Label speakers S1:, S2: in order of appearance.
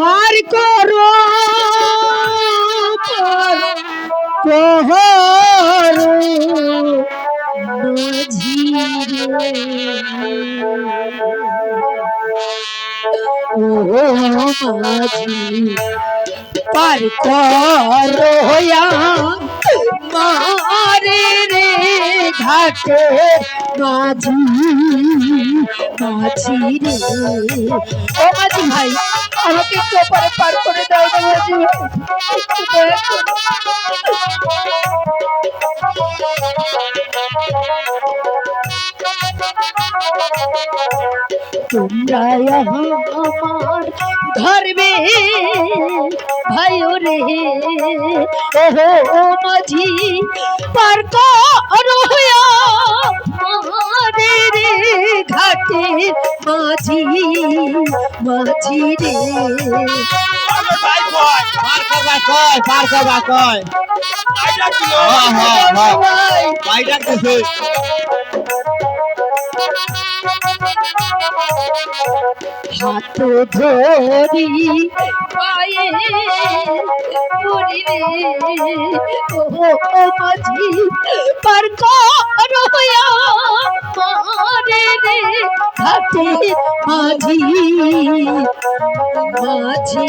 S1: পার করো প্রহর মাঝি পার করো মারে রে ঘাটে মাঝি মাঝি রে। ও মাঝি ভাই, আমাকে পার করে দাও মাঝি। তোমরা আমার ভাই রে। মাঝি, পার করো। ঘাটে মাঝি মাঝি রে
S2: হ্যাঁ হ্যাঁ হ্যাঁ
S1: হাত ধরি পায়ে ধরি ও ও মাঝি পার করো ঘাটে মাঝি মাঝি